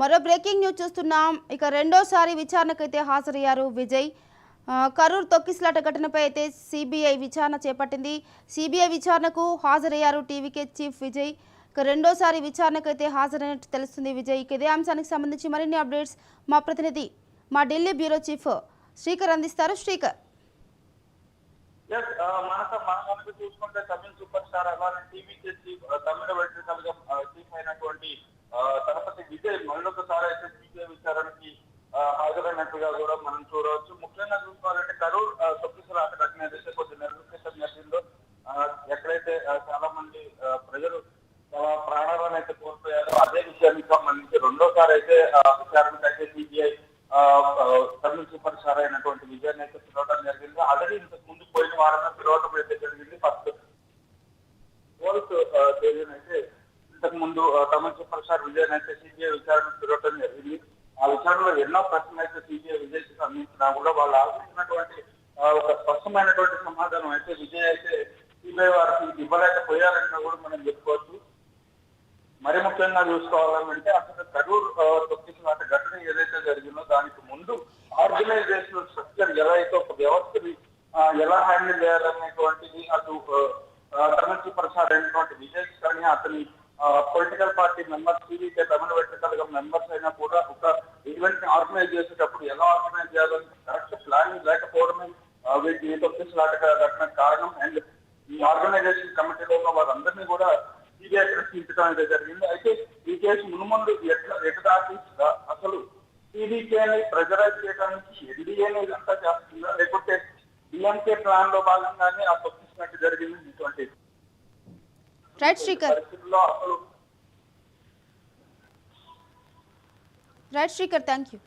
మరో breaking news చూస్తున్నాం. ఇక రెండోసారి విచారణకైతే హాజరయ్యారు విజయ్. కరూర్ తొక్కిసలాట ఘటనపై అయితే సిబిఐ విచారణ చేపట్టింది. సిబిఐ విచారణకు హాజరయ్యారు టీవీకే చీఫ్ విజయ్. ఇక రెండోసారి విచారణకైతే హాజరైనట్టు తెలుస్తుంది విజయ్. ఇక ఇదే అంశానికి సంబంధించి మరిన్ని అప్డేట్స్ మా ప్రతినిధి మా ఢిల్లీ బ్యూరో చీఫ్ శ్రీకర్ అందిస్తారు. శ్రీకర్. చూసుకుంటే తమిళ సూపర్ స్టార్ అలానే టీవీ చీఫ్ తమిళ వెంటనే కలగం చీఫ్ అయినటువంటి ఆ, తలపతి విజయ్ మరొకసారి అయితే సిబిఐ విచారణకి ఆ, హాజరైనట్టుగా కూడా మనం చూడవచ్చు. ముఖ్యంగా చూసుకోవాలంటే కరూర్ ఆ, అక్కడ ఘటన కొద్ది నెలల క్రితం జరిగిందో ఎక్కడైతే చాలా మంది ప్రజలు తమ ప్రాణాలను అయితే కోల్పోయారో అదే విషయానికి సంబంధించి రెండోసారి అయితే ఆ, విచారణకు అయితే సిబిఐ తమిళ సూపర్ స్టార్ అయినటువంటి విజయాన్ని అయితే పిలవడం జరిగింది. ఆల్రెడీ ఇంతకు ముందు పోయిన వారంలో పిలవడం అయితే జరిగింది. ఫస్ట్ ఫోర్త్ తేదీనైతే అయితే ఇంతకు ముందు తమిళ సూపర్ స్టార్ విజయాన్ని అయితే సిబిఐ విచారణ పిలవడం జరిగింది. ఆ విచారణలో ఎన్నో ప్రశ్నలు అయితే సిబిఐ విజయ్కి సంబంధించినా కూడా వాళ్ళు ఆశించినటువంటి ఒక స్పష్టమైనటువంటి సమాధానం అయితే విజయ్ అయితే సిబిఐ వారికి ఇవ్వలేకపోయారని కూడా మనం చెప్పుకోవచ్చు. మరి ముఖ్యంగా చూసుకోవాలంటే అసలు కరూర్ ఆ, ఘటన ఏదైతే జరిగిందో దానికి ముందు ఆర్గనైజేషన్ స్ట్రక్చర్ ఎలా అయితే ఒక వ్యవస్థని ఎలా హ్యాండిల్ చేయాలనేటువంటిది అటు తమిళ ప్రసాద్ అయినటువంటి విజయ్ కానీ అతని political party members TVK Tamil వెంటకలగం members అయినా కూడా ఒక ఈవెంట్ని ఆర్గనైజ్ చేసేటప్పుడు ఎలా ఆర్గనైజ్ చేయాలని కరెక్ట్ ప్లానింగ్ లేకపోవడమే వీటి ఈ తొక్కిసలాట ఘటన కారణం. అండ్ ఈ ఆర్గనైజేషన్ కమిటీలో ఉన్న వారందరినీ కూడా సిబిఐ ప్రశ్నించడం అయితే జరిగింది. అయితే ఈ కేసు మునుముందు ఎట్లా ఎటు దాటి అసలు టీడీకేని ప్రెజరైజ్ చేయడానికి ఎన్డీఏని ఇదంతా చేస్తుందా? లేకపోతే డిఎంకే ప్లాన్లో భాగంగానే ఆ తొక్కిసినట్టు జరిగింది ఇటువంటి పరిస్థితుల్లో అసలు Right, Shrikar, thank you.